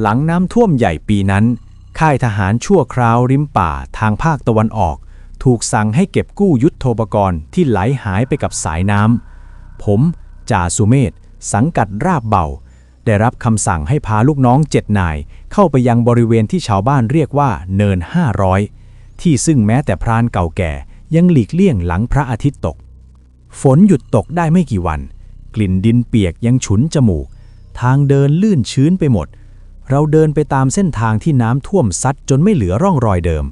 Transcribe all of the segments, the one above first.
หลังน้ำท่วมใหญ่ปีนั้น ค่ายทหารชั่วคราวริมป่าทางภาคตะวันออก ถูกสั่งให้เก็บกู้ยุทธโธปกรณ์ที่ไหลหายไปกับสายน้ำ ผมจ่าสุเมธสังกัดราบเบา ได้รับคำสั่งให้พาลูกน้องเจ็ดนาย เข้าไปยังบริเวณที่ชาวบ้านเรียกว่าเนิน 500 ที่ซึ่งแม้แต่พรานเก่าแก่ยังหลีกเลี่ยงหลังพระอาทิตย์ตก ฝนหยุดตกได้ไม่กี่วัน กลิ่นดินเปียกยังฉุนจมูก ทางเดินลื่นชื้นไปหมด เราเดินไปตามเส้นทางที่น้ำท่วมซัดจนไม่เหลือร่องรอยเดิม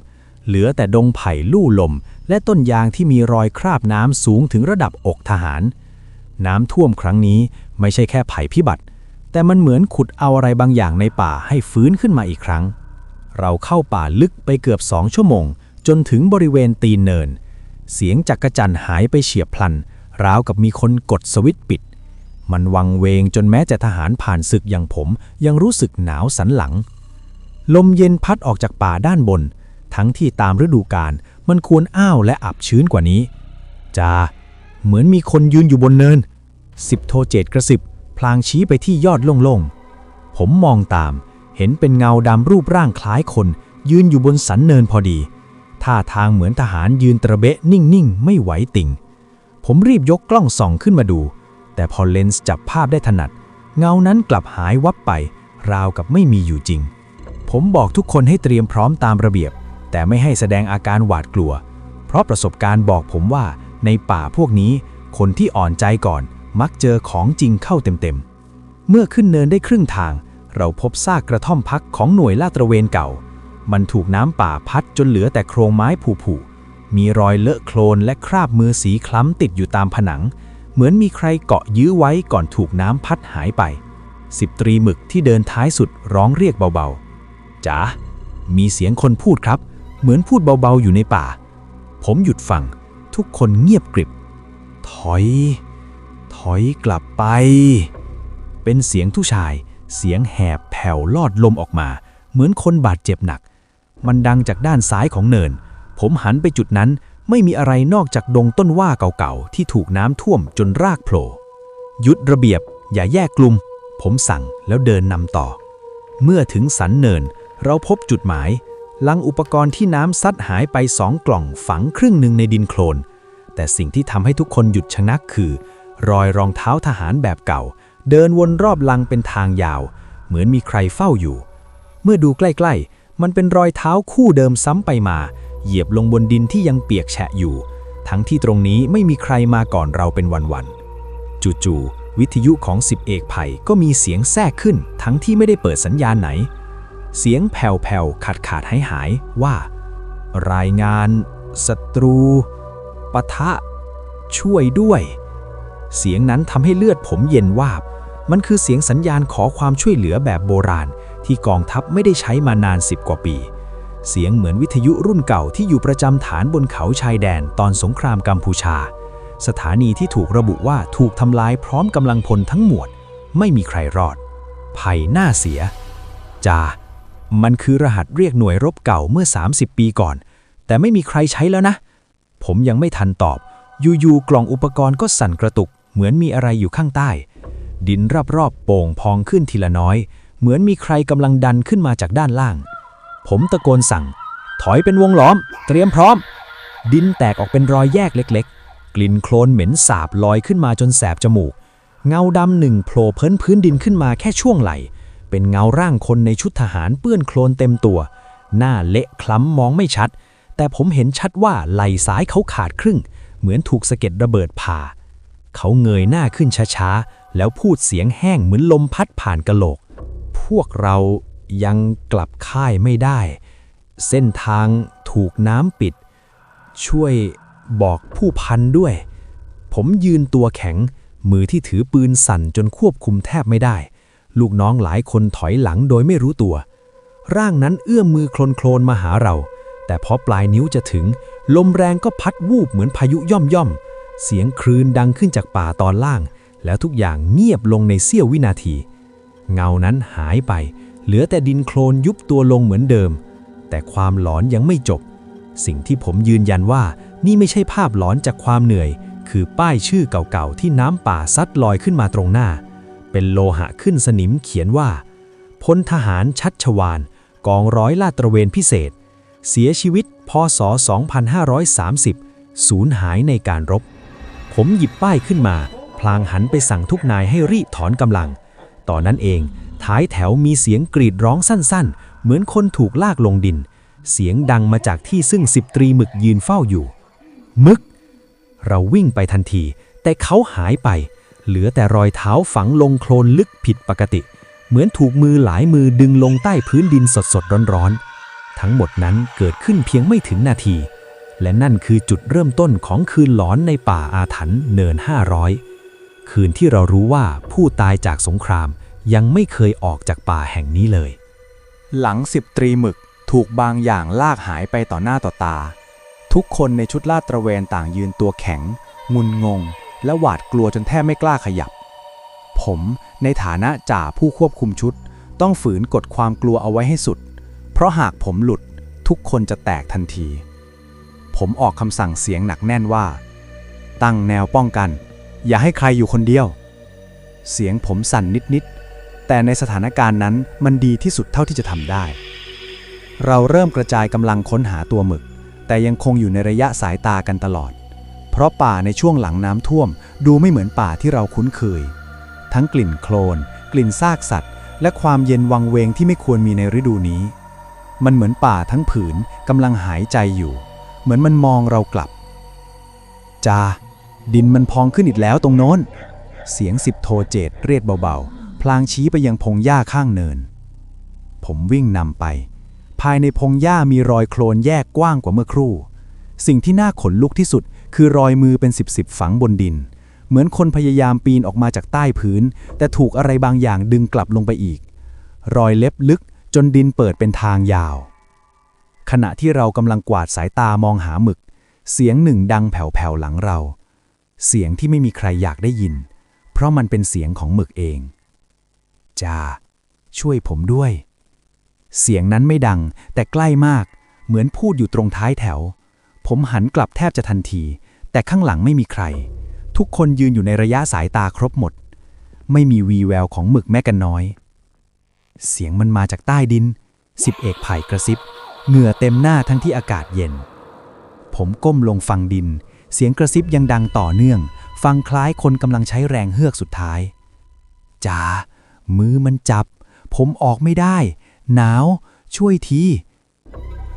เหลือแต่ดงไผ่ลู่ลม และต้นยางที่มีรอยคราบน้ำสูงถึงระดับอกทหาร น้ำท่วมครั้งนี้ไม่ใช่แค่ภัยพิบัติ แต่มันเหมือนขุดเอาอะไรบางอย่างในป่าให้ฟื้นขึ้นมาอีกครั้ง เราเข้าป่าลึกไปเกือบสองชั่วโมง จนถึงบริเวณตีนเนิน เสียงจักกระจันหายไปเฉียบพลัน ราวกับมีคนกดสวิตช์ปิด มันวังเวงจนแม้แต่ทหารผ่านศึกอย่างผม ยังรู้สึกหนาวสันหลัง ลมเย็นพัดออกจากป่าด้านบน ทั้งที่ตามฤดูกาลมันควรอ้าวและอับชื้นกว่านี้จาเหมือนมีคนยืนอยู่บนเนิน สิบโทเจตกระสิบ พลางชี้ไปที่ยอดโล่งๆ ผมมองตาม เห็นเป็นเงาดำรูปร่างคล้ายคน ยืนอยู่บนสันเนินพอดี ท่าทางเหมือนทหารยืนตระเบะนิ่งๆ ไม่ไหวติ่ง ผมรีบยกกล้องส่องขึ้นมาดู แต่พอเลนส์จับภาพได้ถนัด เงานั้นกลับหายวับไป ราวกับไม่มีอยู่จริง ผมบอกทุกคนให้เตรียมพร้อมตามระเบียบ แต่ไม่ให้แสดงอาการหวาดกลัว เพราะประสบการณ์บอกผมว่าในป่าพวกนี้ คนที่อ่อนใจก่อน มักเจอของจริงเข้าเต็มๆ เมื่อขึ้นเนินได้ครึ่งทาง เราพบซากกระท่อมพักของหน่วยลาดตระเวนเก่า มันถูกน้ำป่าพัดจนเหลือแต่โครงไม้ผุๆมีรอยเลอะโคลนและคราบมือสีคล้ำติดอยู่ตามผนัง เหมือนมีใครเกาะยื้อไว้ก่อนถูกน้ำพัดหายไป สิบตรีหมึกที่เดินท้ายสุดร้องเรียกเบาๆจ๋ามีเสียงคนพูดครับ เหมือนพูดเบาๆอยู่ในป่า ผมหยุดฟัง ทุกคนเงียบกริบ ถอย ถอยกลับไป เป็นเสียงผู้ชาย เสียงแหบแผ่วลอดลมออกมา เหมือนคนบาดเจ็บหนัก มันดังจากด้านซ้ายของเนิน ผมหันไปจุดนั้น ไม่มีอะไรนอกจากดงต้นว่าเก่าๆ ที่ถูกน้ำท่วมจนรากโผล่ยุดระเบียบ อย่าแยกกลุ่ม ผมสั่งแล้วเดินนำต่อ เมื่อถึงสันเนิน เราพบจุดหมาย ลังอุปกรณ์ที่น้ำซัดหายไปสองกล่องฝังครึ่งหนึ่งในดินโคลน แต่สิ่งที่ทำให้ทุกคนหยุดชะงักคือ รอยรองเท้าทหารแบบเก่า เดินวนรอบลังเป็นทางยาว เหมือนมีใครเฝ้าอยู่ เมื่อดูใกล้ๆ มันเป็นรอยเท้าคู่เดิมซ้ำไปมา เหยียบลงบนดินที่ยังเปียกแฉะอยู่ ทั้งที่ตรงนี้ไม่มีใครมาก่อนเราเป็นวันๆจู่ๆวิทยุของสิบเอกไผ่ก็มีเสียงแทรกขึ้น ทั้งที่ไม่ได้เปิดสัญญาณไหน เสียงแผ่วๆขาดขาดหายหายว่า รายงานศัตรูปะทะ ช่วยด้วย เสียงนั้นทำให้เลือดผมเย็นวาบ มันคือเสียงสัญญาณขอความช่วยเหลือแบบโบราณที่กองทัพไม่ได้ใช้มานานสิบกว่าปี เสียงเหมือนวิทยุรุ่นเก่าที่อยู่ประจำฐานบนเขาชายแดนตอนสงครามกัมพูชา สถานีที่ถูกระบุว่าถูกทำลายพร้อมกำลังพลทั้งหมวดไม่มีใครรอด ภัยน้าเสีย จา มันคือรหัสเรียกหน่วยรบเก่าเมื่อ 30 ปีก่อน แต่ไม่มีใครใช้แล้วนะ ผมยังไม่ทันตอบ อยู่ๆกล่องอุปกรณ์ก็สั่นกระตุก เหมือนมีอะไรอยู่ข้างใต้ ดินรอบๆโป่งพองขึ้นทีละน้อย เหมือนมีใครกำลังดันขึ้นมาจากด้านล่าง ผมตะโกนสั่ง ถอยเป็นวงล้อม เตรียมพร้อม ดินแตกออกเป็นรอยแยกเล็ก ๆ กลิ่นโคลนเหม็นสาบลอยขึ้นมาจนแสบจมูก เงาดำหนึ่งโผล่เพ้นพื้นดินขึ้นมาแค่ช่วงไหล เป็นเงาร่างคนในชุดทหารเปื้อนโคลนเต็มตัว หน้าเละคล้ำมองไม่ชัด แต่ผมเห็นชัดว่าไหล่ซ้ายเขาขาดครึ่ง เหมือนถูกสะเก็ดระเบิดผ่า เขาเงยหน้าขึ้นช้าๆแล้วพูดเสียงแห้งเหมือนลมพัดผ่านกะโหลก พวกเรา ยังกลับค่ายไม่ได้ เส้นทางถูกน้ำปิด ช่วยบอกผู้พันด้วย ผมยืนตัวแข็ง มือที่ถือปืนสั่นจนควบคุมแทบไม่ได้ ลูกน้องหลายคนถอยหลังโดยไม่รู้ตัว ร่างนั้นเอื้อมมือโคลนๆมาหาเรา แต่พอปลายนิ้วจะถึง ลมแรงก็พัดวูบเหมือนพายุย่อมย่อม เสียงครืนดังขึ้นจากป่าตอนล่าง แล้วทุกอย่างเงียบลงในเสี้ยววินาที เงานั้นหายไป เหลือแต่ดินโคลนยุบตัวลงเหมือนเดิม แต่ความหลอนยังไม่จบ สิ่งที่ผมยืนยันว่านี่ไม่ใช่ภาพหลอนจากความเหนื่อย คือป้ายชื่อเก่าๆ ที่น้ำป่าซัดลอยขึ้นมาตรงหน้า เป็นโลหะขึ้นสนิมเขียนว่าพลทหารชัชวานกองร้อยลาดตระเวนพิเศษ เสียชีวิตพศ 2530 สูญหายในการรบ ผมหยิบป้ายขึ้นมา พลางหันไปสั่งทุกนายให้รีถอนกำลัง ตอนนั้นเอง ท้ายแถวมีเสียงกรีดร้องสั้นๆ เหมือนคนถูกลากลงดิน เสียงดังมาจากที่ซึ่งสิบตรีหมึกยืนเฝ้าอยู่ มึก เราวิ่งไปทันที แต่เขาหายไป เหลือแต่รอยเท้าฝังลงโคลนลึกผิดปกติ เหมือนถูกมือหลายมือดึงลงใต้พื้นดินสดๆร้อนๆ ทั้งหมดนั้นเกิดขึ้นเพียงไม่ถึงนาที และนั่นคือจุดเริ่มต้นของคืนหลอนในป่าอาถรรพ์เนิน 500 คืนที่เรารู้ว่าผู้ตายจากสงคราม ยังไม่เคยออกจากป่าแห่งนี้เลย หลังสิบตรีหมึกถูกบางอย่างลากหายไปต่อหน้าต่อตา ทุกคนในชุดลาดตระเวนต่างยืนตัวแข็ง งุนงง และหวาดกลัวจนแทบไม่กล้าขยับ ผมในฐานะจ่าผู้ควบคุมชุด ต้องฝืนกดความกลัวเอาไว้ให้สุด เพราะหากผมหลุดทุกคนจะแตกทันที ผมออกคำสั่งเสียงหนักแน่นว่า ตั้งแนวป้องกัน อย่าให้ใครอยู่คนเดียว เสียงผมสั่นนิดๆ แต่ในสถานการณ์นั้นมันดีที่สุดเท่าที่จะทำได้ เราเริ่มกระจายกำลังค้นหาตัวหมึก แต่ยังคงอยู่ในระยะสายตากันตลอด เพราะป่าในช่วงหลังน้ำท่วม ดูไม่เหมือนป่าที่เราคุ้นเคย ทั้งกลิ่นโคลน กลิ่นซากสัตว์ และความเย็นวังเวงที่ไม่ควรมีในฤดูนี้ มันเหมือนป่าทั้งผืนกำลังหายใจอยู่ เหมือนมันมองเรากลับจาดินมันพองขึ้นอีกแล้วตรงโน้น เสียงสิบโทเจตเรียกเบาๆ ลางชี้ไปยังพงหญ้าข้างเนิน ผมวิ่งนำไป ภายในพงหญ้ามีรอยโคลนแยกกว้างกว่าเมื่อครู่ สิ่งที่น่าขนลุกที่สุด คือรอยมือเป็นสิบสิบฝังบนดิน เหมือนคนพยายามปีนออกมาจากใต้พื้น แต่ถูกอะไรบางอย่างดึงกลับลงไปอีก รอยเล็บลึกจนดินเปิดเป็นทางยาว ขณะที่เรากำลังกวาดสายตามองหาหมึก เสียงหนึ่งดังแผ่วๆหลังเรา เสียงที่ไม่มีใครอยากได้ยิน เพราะมันเป็นเสียงของหมึกเอง จ้าช่วยผมด้วย เสียงนั้นไม่ดัง แต่ใกล้มาก เหมือนพูดอยู่ตรงท้ายแถว ผมหันกลับแทบจะทันที แต่ข้างหลังไม่มีใคร ทุกคนยืนอยู่ในระยะสายตาครบหมด ไม่มีวีแววของหมึกแม้กันน้อย เสียงมันมาจากใต้ดิน สิบเอกไผ่กระซิบ เหงื่อเต็มหน้าทั้งที่อากาศเย็น ผมก้มลงฟังดิน เสียงกระซิบยังดังต่อเนื่อง ฟังคล้ายคนกำลังใช้แรงเฮือกสุดท้ายจ๋า มือมันจับ ผมออกไม่ได้ หนาว ช่วยที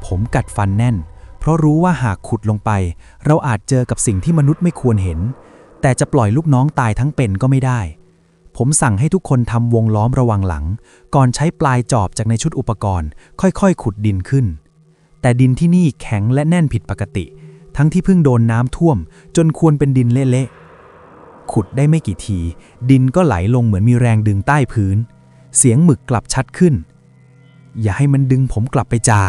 ผมกัดฟันแน่น เพราะรู้ว่าหากขุดลงไป เราอาจเจอกับสิ่งที่มนุษย์ไม่ควรเห็น แต่จะปล่อยลูกน้องตายทั้งเป็นก็ไม่ได้ ผมสั่งให้ทุกคนทำวงล้อมระวังหลัง ก่อนใช้ปลายจอบจากในชุดอุปกรณ์ ค่อยๆ ขุดดินขึ้น แต่ดินที่นี่แข็งและแน่นผิดปกติ ทั้งที่เพิ่งโดนน้ำท่วม จนควรเป็นดินเละๆ ขุดได้ไม่กี่ที ดินก็ไหลลงเหมือนมีแรงดึงใต้พื้น เสียงหมึกกลับชัดขึ้น อย่าให้มันดึงผมกลับไปจา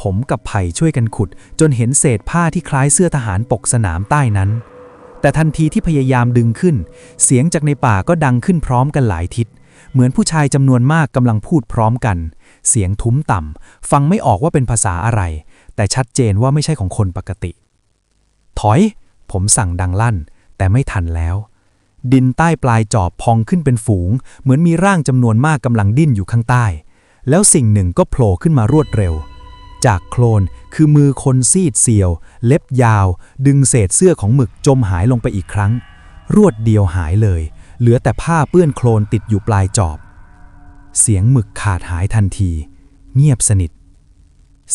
ผมกับไผ่ช่วยกันขุด จนเห็นเศษผ้าที่คล้ายเสื้อทหารปกสนามใต้นั้น แต่ทันทีที่พยายามดึงขึ้น เสียงจากในป่าก็ดังขึ้นพร้อมกันหลายทิศ เหมือนผู้ชายจำนวนมากกำลังพูดพร้อมกัน เสียงทุ้มต่ำฟังไม่ออกว่าเป็นภาษาอะไร แต่ชัดเจนว่าไม่ใช่ของคนปกติ ถอย ผมสั่งดังลั่น แต่ไม่ทันแล้ว ดินใต้ปลายจอบพองขึ้นเป็นฝูง เหมือนมีร่างจำนวนมากกำลังดิ้นอยู่ข้างใต้ แล้วสิ่งหนึ่งก็โผล่ขึ้นมารวดเร็ว จากโคลนคือมือคนซีดเซียว เล็บยาว ดึงเศษเสื้อของหมึกจมหายลงไปอีกครั้ง รวดเดียวหายเลย เหลือแต่ผ้าเปื้อนโคลนติดอยู่ปลายจอบ เสียงหมึกขาดหายทันที เงียบสนิท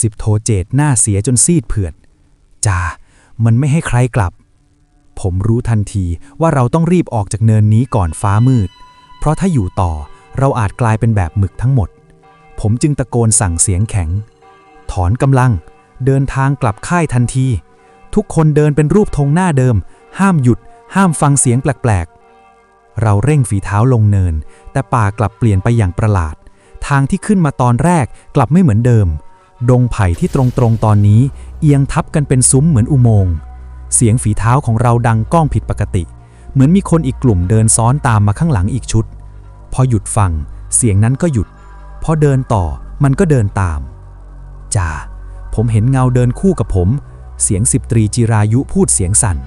สิบโทเจตหน้าเสียจนซีดเผือดจ่ามันไม่ให้ใครกลับ ผมรู้ทันทีว่าเราต้องรีบออกจากเนินนี้ก่อนฟ้ามืด เพราะถ้าอยู่ต่อเราอาจกลายเป็นแบบหมึกทั้งหมด ผมจึงตะโกนสั่งเสียงแข็ง ถอนกำลัง เดินทางกลับค่ายทันที ทุกคนเดินเป็นรูปธงหน้าเดิม ห้ามหยุด ห้ามฟังเสียงแปลกๆ เราเร่งฝีเท้าลงเนิน แต่ป่ากลับเปลี่ยนไปอย่างประหลาด ทางที่ขึ้นมาตอนแรกกลับไม่เหมือนเดิม ดงไผ่ที่ตรงๆตอนนี้ เอียงทับกันเป็นซุ้มเหมือนอุโมงค์ เสียงฝีเท้าของเราดังก้องผิดปกติ เหมือนมีคนอีกกลุ่มเดินซ้อนตามมาข้างหลังอีกชุด พอหยุดฟัง เสียงนั้นก็หยุด พอเดินต่อมันก็เดินตามจ่าผมเห็นเงาเดินคู่กับผม เสียงสิบตรีจิรายุพูดเสียงสั่น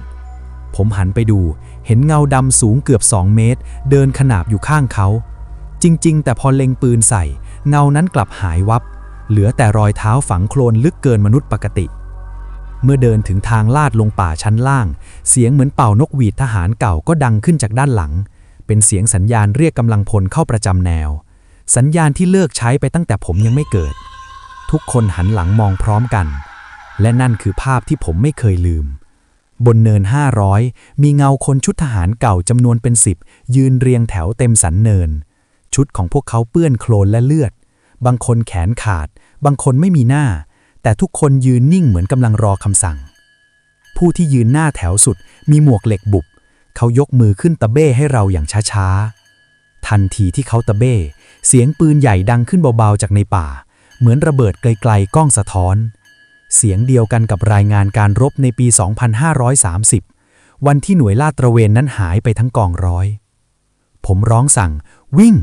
ผมหันไปดู เห็นเงาดำสูงเกือบสองเมตร เดินขนาบอยู่ข้างเขาจจริง ๆ แต่พอเล็งปืนใส่ เงานั้นกลับหายวับ เหลือแต่รอยเท้าฝังโคลนลึกเกินมนุษย์ปกติ เมื่อเดินถึงทางลาดลงป่าชั้นล่าง เสียงเหมือนเป่านกหวีดทหารเก่าก็ดังขึ้นจากด้านหลัง เป็นเสียงสัญญาณเรียกกำลังพลเข้าประจำแนว สัญญาณที่เลิกใช้ไปตั้งแต่ผมยังไม่เกิด ทุกคนหันหลังมองพร้อมกัน และนั่นคือภาพที่ผมไม่เคยลืม บนเนิน 500 มีเงาคนชุดทหารเก่าจำนวนเป็นสิบยืนเรียงแถวเต็มสันเนิน ชุดของพวกเขาเปื้อนโคลนและเลือด บางคนแขนขาด บางคนไม่มีหน้า แต่ทุกคนยืนนิ่งเหมือนกำลังรอคำสั่ง ผู้ที่ยืนหน้าแถวสุดมีหมวกเหล็กบุบ เขายกมือขึ้นตะเบ้ให้เราอย่างช้าๆ ทันทีที่เขาตะเบ้ เสียงปืนใหญ่ดังขึ้นเบาๆจากในป่า เหมือนระเบิดไกลๆก้องสะท้อน เสียงเดียวกันกับรายงานการรบในปี 2530 วันที่หน่วยลาดตระเวนนั้นหายไปทั้งกองร้อย ผมร้องสั่งวิ่ง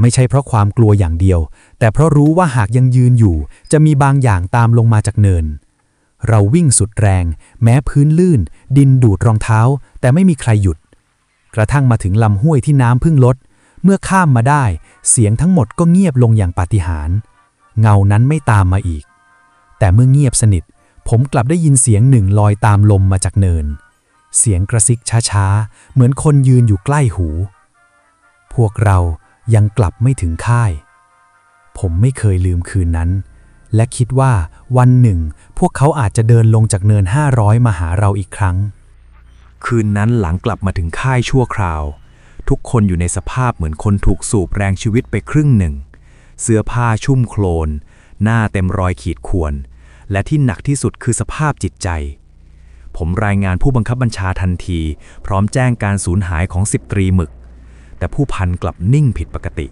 ไม่ใช่เพราะความกลัวอย่างเดียว แต่เพราะรู้ว่าหากยังยืนอยู่ จะมีบางอย่างตามลงมาจากเนิน เราวิ่งสุดแรง แม้พื้นลื่น ดินดูดรองเท้า แต่ไม่มีใครหยุด กระทั่งมาถึงลำห้วยที่น้ำเพิ่งลด เมื่อข้ามมาได้ เสียงทั้งหมดก็เงียบลงอย่างปาฏิหาริย์เงานั้นไม่ตามมาอีก แต่เมื่อเงียบสนิท ผมกลับได้ยินเสียงหนึ่งลอยตามลมมาจากเนิน เสียงกระซิกช้าๆ เหมือนคนยืนอยู่ใกล้หู พวกเรา ยังกลับไม่ถึงค่าย ผมไม่เคยลืมคืนนั้น และคิดว่าวันหนึ่ง พวกเขาอาจจะเดินลงจากเนิน 500 มาหาเราอีกครั้ง คืนนั้นหลังกลับมาถึงค่ายชั่วคราว ทุกคนอยู่ในสภาพเหมือนคนถูกสูบแรงชีวิตไปครึ่งหนึ่ง เสื้อผ้าชุ่มโคลน หน้าเต็มรอยขีดข่วน และที่หนักที่สุดคือสภาพจิตใจผมรายงานผู้บังคับบัญชาทันที พร้อมแจ้งการสูญหายของสิบตรีหมึก แต่ผู้พันกลับนิ่งผิดปกติ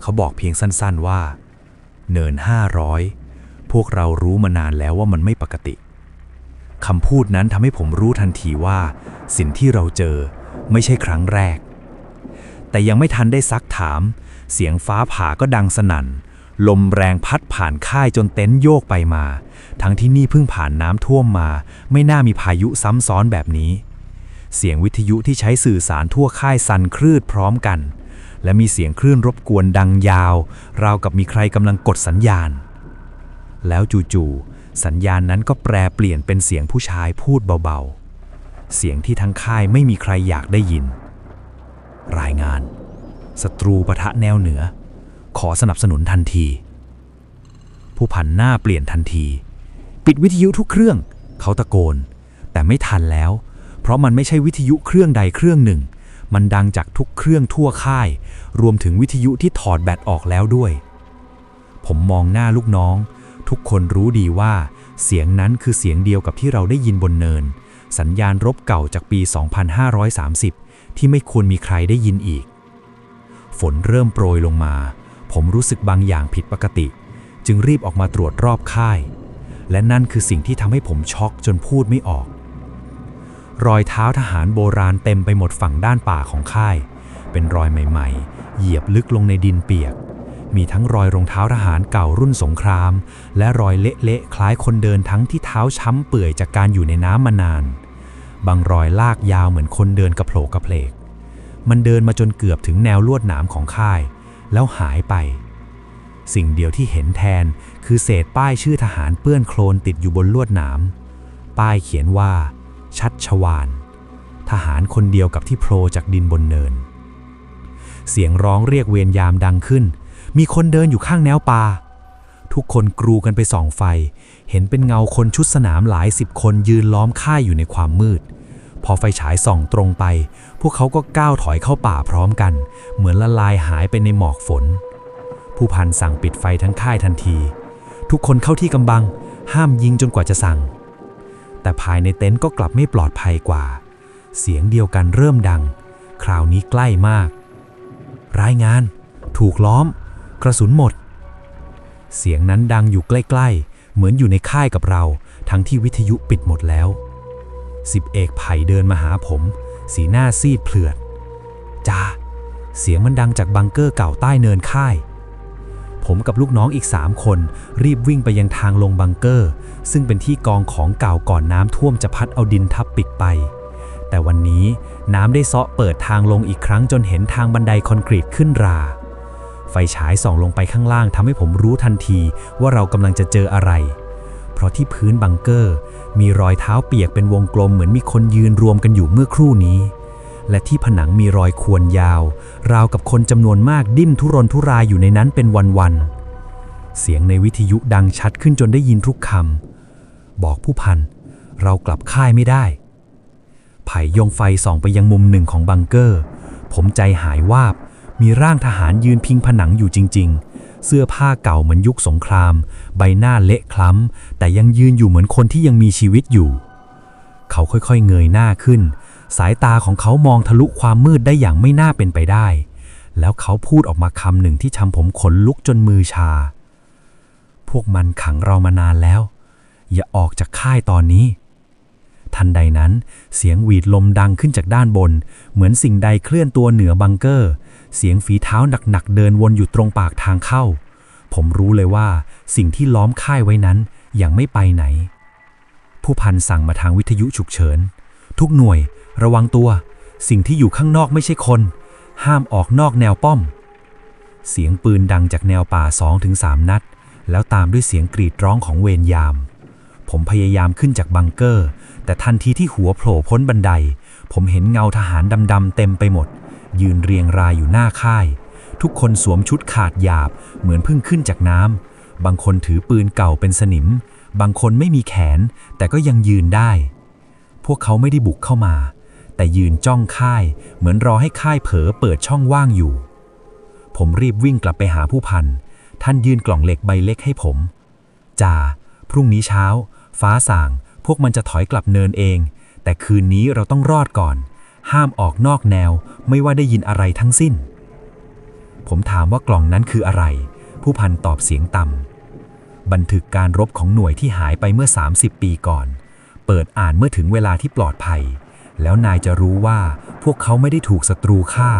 เขาบอกเพียงสั้นๆว่า เนิน500พวกเรารู้มานานแล้วว่ามันไม่ปกติคำพูดนั้นทำให้ผมรู้ทันทีว่าสิ่งที่เราเจอไม่ใช่ครั้งแรก แต่ยังไม่ทันได้ซักถาม เสียงฟ้าผ่าก็ดังสนั่น ลมแรงพัดผ่านค่ายจนเต็นท์โยกไปมา ทั้งที่นี่เพิ่งผ่านน้ำท่วมมา ไม่น่ามีพายุซ้ำซ้อนแบบนี้ เสียงวิทยุที่ใช้สื่อสารทั่วค่ายสั่นคลืดพร้อมกัน และมีเสียงคลื่นรบกวนดังยาว ราวกับมีใครกำลังกดสัญญาณ แล้วจู่ๆสัญญาณนั้นก็แปรเปลี่ยนเป็นเสียงผู้ชายพูดเบาๆ เสียงที่ทั้งค่ายไม่มีใครอยากได้ยิน รายงานศัตรูปะทะแนวเหนือ ขอสนับสนุนทันที ผู้พันหน้าเปลี่ยนทันที ปิดวิทยุทุกเครื่อง เขาตะโกน แต่ไม่ทันแล้ว เพราะมันไม่ใช่วิทยุเครื่องใดเครื่องหนึ่ง มันดังจากทุกเครื่องทั่วค่าย รวมถึงวิทยุที่ถอดแบตออกแล้วด้วย ผมมองหน้าลูกน้อง ทุกคนรู้ดีว่า เสียงนั้นคือเสียงเดียวกับที่เราได้ยินบนเนิน สัญญาณรบเก่าจากปี 2530 ที่ไม่ควรมีใครได้ยินอีก ฝนเริ่มโปรยลงมา ผมรู้สึกบางอย่างผิดปกติ จึงรีบออกมาตรวจรอบค่าย และนั่นคือสิ่งที่ทำให้ผมช็อกจนพูดไม่ออก รอยเท้าทหารโบราณเต็มไปหมดฝั่งด้านป่าของค่าย เป็นรอยใหม่ๆ เหยียบลึกลงในดินเปียก มีทั้งรอยรองเท้าทหารเก่ารุ่นสงคราม และรอยเละๆคล้ายคนเดินทั้งที่เท้าช้ำเปื่อยจากการอยู่ในน้ำมานาน บางรอยลากยาวเหมือนคนเดินกระโผลกกระเพลก มันเดินมาจนเกือบถึงแนวลวดหนามของค่าย แล้วหายไป สิ่งเดียวที่เห็นแทนคือเศษป้ายชื่อทหารเปื้อนโคลนติดอยู่บนลวดหนามป้ายเขียนว่า ชัดชวาน ทหารคนเดียวกับที่โผล่จากดินบนเนิน เสียงร้องเรียกเวรยามดังขึ้น มีคนเดินอยู่ข้างแนวป่าทุกคนกรูกันไปส่องไฟ เห็นเป็นเงาคนชุดสนามหลายสิบคนยืนล้อมค่ายอยู่ในความมืด พอไฟฉายส่องตรงไป พวกเขาก็ก้าวถอยเข้าป่าพร้อมกัน เหมือนละลายหายไปในหมอกฝน ผู้พันสั่งปิดไฟทั้งค่ายทันที ทุกคนเข้าที่กำบัง ห้ามยิงจนกว่าจะสั่ง แต่ภายในเต็นท์ก็กลับไม่ปลอดภัยกว่า เสียงเดียวกันเริ่มดัง คราวนี้ใกล้มาก รายงาน ถูกล้อม กระสุนหมด เสียงนั้นดังอยู่ใกล้ๆ เหมือนอยู่ในค่ายกับเรา ทั้งที่วิทยุปิดหมดแล้วสิบเอกไผ่เดินมาหาผม สีหน้าซีดเผือดจ้าเสียงมันดังจากบังเกอร์เก่าใต้เนินค่าย ผมกับลูกน้องอีกสามคน รีบวิ่งไปยังทางลงบังเกอร์ ซึ่งเป็นที่กองของเก่าก่อนน้ำท่วมจะพัดเอาดินทับปิดไป แต่วันนี้น้ำได้เซาะเปิดทางลงอีกครั้งจนเห็นทางบันไดคอนกรีตขึ้นรา ไฟฉายส่องลงไปข้างล่างทำให้ผมรู้ทันทีว่าเรากำลังจะเจออะไร เพราะที่พื้นบังเกอร์ มีรอยเท้าเปียกเป็นวงกลมเหมือนมีคนยืนรวมกันอยู่เมื่อครู่นี้ และที่ผนังมีรอยควรยาว ราวกับคนจำนวนมากดิ้นทุรนทุรายอยู่ในนั้นเป็นวันๆ เสียงในวิทยุดังชัดขึ้นจนได้ยินทุกคำ บอกผู้พัน เรากลับค่ายไม่ได้ ไผ่ยงไฟส่องไปยังมุมหนึ่งของบังเกอร์ ผมใจหายวาบ มีร่างทหารยืนพิงผนังอยู่จริง ๆ เสื้อผ้าเก่าเหมือนยุคสงคราม ใบหน้าเละคล้ำ แต่ยังยืนอยู่เหมือนคนที่ยังมีชีวิตอยู่ เขาค่อยๆเงยหน้าขึ้น สายตาของเขามองทะลุความมืดได้อย่างไม่น่าเป็นไปได้ แล้วเขาพูดออกมาคำหนึ่งที่ทำผมขนลุกจนมือชา พวกมันขังเรามานานแล้ว อย่าออกจากค่ายตอนนี้ ทันใดนั้น เสียงหวีดลมดังขึ้นจากด้านบน เหมือนสิ่งใดเคลื่อนตัวเหนือบังเกอร์ เสียงฝีเท้าหนักๆเดินวนอยู่ตรงปากทางเข้า ผมรู้เลยว่าสิ่งที่ล้อมค่ายไว้นั้นยังไม่ไปไหน ผู้พันสั่งมาทางวิทยุฉุกเฉิน ทุกหน่วย ระวังตัว สิ่งที่อยู่ข้างนอกไม่ใช่คน ห้ามออกนอกแนวป้อม เสียงปืนดังจากแนวป่า2-3นัด แล้วตามด้วยเสียงกรีดร้องของเวรยาม ผมพยายามขึ้นจากบังเกอร์ แต่ทันทีที่หัวโผล่พ้นบันได ผมเห็นเงาทหารดำๆเต็มไปหมด ยืนเรียงรายอยู่หน้าค่าย ทุกคนสวมชุดขาดหยาบ เหมือนเพิ่งขึ้นจากน้ำบางคนถือปืนเก่าเป็นสนิม บางคนไม่มีแขน แต่ก็ยังยืนได้พวกเขาไม่ได้บุกเข้ามา แต่ยืนจ้องค่าย เหมือนรอให้ค่ายเผลอเปิดช่องว่างอยู่ ผมรีบวิ่งกลับไปหาผู้พัน ท่านยื่นกล่องเหล็กใบเล็กให้ผมจ่าพรุ่งนี้เช้า ฟ้าส่าง พวกมันจะถอยกลับเนินเอง แต่คืนนี้เราต้องรอดก่อน ห้ามออกนอกแนว ไม่ว่าได้ยินอะไรทั้งสิ้น ผมถามว่ากล่องนั้นคืออะไร ผู้พันตอบเสียงต่ำบันทึกการรบของหน่วยที่หายไปเมื่อ 30 ปีก่อน เปิดอ่านเมื่อถึงเวลาที่ปลอดภัย แล้วนายจะรู้ว่าพวกเขาไม่ได้ถูกศัตรูฆ่า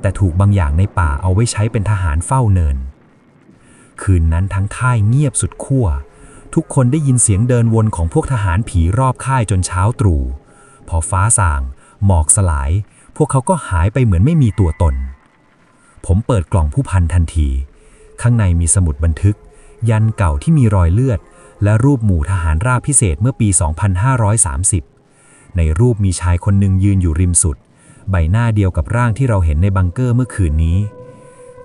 แต่ถูกบางอย่างในป่าเอาไว้ใช้เป็นทหารเฝ้าเนิน คืนนั้นทั้งค่ายเงียบสุดขั้ว ทุกคนได้ยินเสียงเดินวนของพวกทหารผีรอบค่ายจนเช้าตรู่ พอฟ้าสาง หมอกสลาย พวกเขาก็หายไปเหมือนไม่มีตัวตน ผมเปิดกล่องผู้พันทันที ข้างในมีสมุดบันทึก ยันเก่าที่มีรอยเลือด และรูปหมู่ทหารราบพิเศษเมื่อปี 2530 ในรูปมีชายคนหนึ่งยืนอยู่ริมสุด ใบหน้าเดียวกับร่างที่เราเห็นในบังเกอร์เมื่อคืนนี้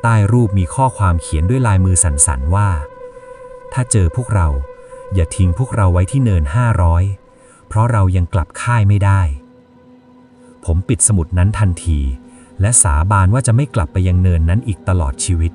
ใต้รูปมีข้อความเขียนด้วยลายมือสั่นๆว่า ถ้าเจอพวกเรา อย่าทิ้งพวกเราไว้ที่เนิน500เพราะเรายังกลับค่ายไม่ได้ ผมปิดสมุดนั้นทันที และสาบานว่าจะไม่กลับไปยังเนินนั้นอีกตลอดชีวิต